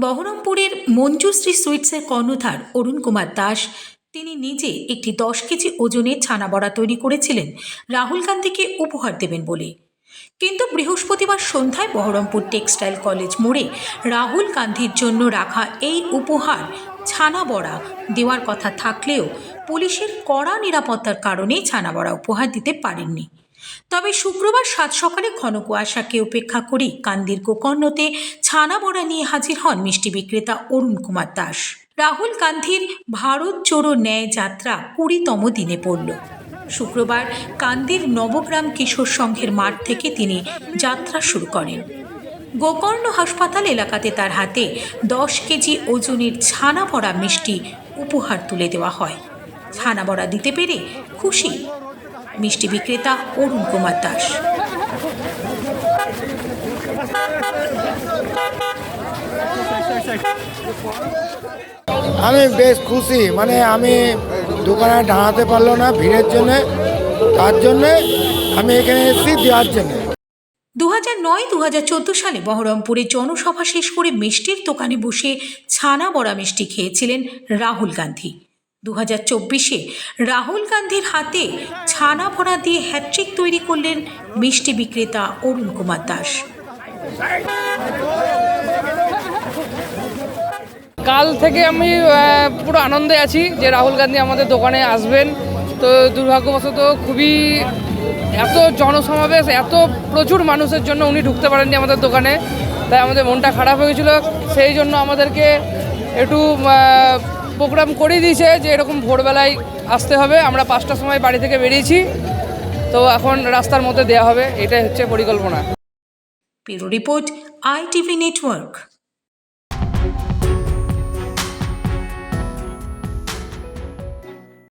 বহরমপুরের মঞ্জুশ্রী সুইটসের কর্ণধার অরুণ কুমার দাস, তিনি নিজে একটি দশ কেজি ওজনের ছানা বড়া তৈরি করেছিলেন, রাহুল গান্ধীকে উপহার দেবেন বলে। কিন্তু বৃহস্পতিবার সন্ধ্যায় বহরমপুর টেক্সটাইল কলেজ মোড়ে রাহুল গান্ধীর জন্য রাখা এই উপহার ছানা বড়া দেওয়ার কথা থাকলেও পুলিশের কড়া নিরাপত্তার কারণে ছানা বড়া উপহার দিতে পারেননি। তবে শুক্রবার সাত সকালে ঘন কুয়াশাকে উপেক্ষা করে কান্দির গোকর্ণতে ছানা বড়া নিয়ে হাজির হন মিষ্টি বিক্রেতা অরুণ কুমার দাস। রাহুল গান্ধীর ভারত জোড়ো ন্যায় যাত্রা কুড়িতম দিনে পড়ল। শুক্রবার কান্দির নবগ্রাম কিশোর সংঘের মাঠ থেকে তিনি যাত্রা শুরু করেন। গোকর্ণ হাসপাতাল এলাকাতে তার হাতে দশ কেজি ওজনের ছানা ভরা মিষ্টি উপহার তুলে দেওয়া হয়। ছানা বড়া দিতে পেরে খুশি মিষ্টি বিক্রেতা অরুণ কুমার দাস। আমি বেশ খুশি মানে আমি দোকানে দাঁড়াতে পারল না ভিড়ের জন্যে, তার জন্যে আমি এখানে এসেছি দেওয়ার জন্যে। দু হাজার নয় দু হাজার চোদ্দ সালে বহরমপুরে জনসভা শেষ করে মিষ্টির দোকানে বসে ছানা বড়া মিষ্টি খেয়েছিলেন রাহুল গান্ধী। দু হাজার চব্বিশে রাহুল গান্ধীর হাতে ছানা ভরা দিয়ে হ্যাট্রিক তৈরি করলেন মিষ্টি বিক্রেতা অরুণ কুমার দাস। কাল থেকে আমি পুরো আনন্দে আছি যে রাহুল গান্ধী আমাদের দোকানে আসবেন। তো দুর্ভাগ্যবশত খুবই এত জনসমাবেশ, এত প্রচুর মানুষের জন্য উনি ঢুকতে পারেননি আমাদের দোকানে। তাই আমাদের মনটা খারাপ হয়ে গেছিল। সেই জন্য আমাদেরকে একটু প্রোগ্রাম করে দিয়েছে যে এরকম ভোরবেলায় আসতে হবে। আমরা পাঁচটার সময় বাড়ি থেকে বেরিয়েছি। তো এখন রাস্তার মধ্যে দেওয়া হবে। এটাই হচ্ছে পরিকল্পনা। Report ITV network.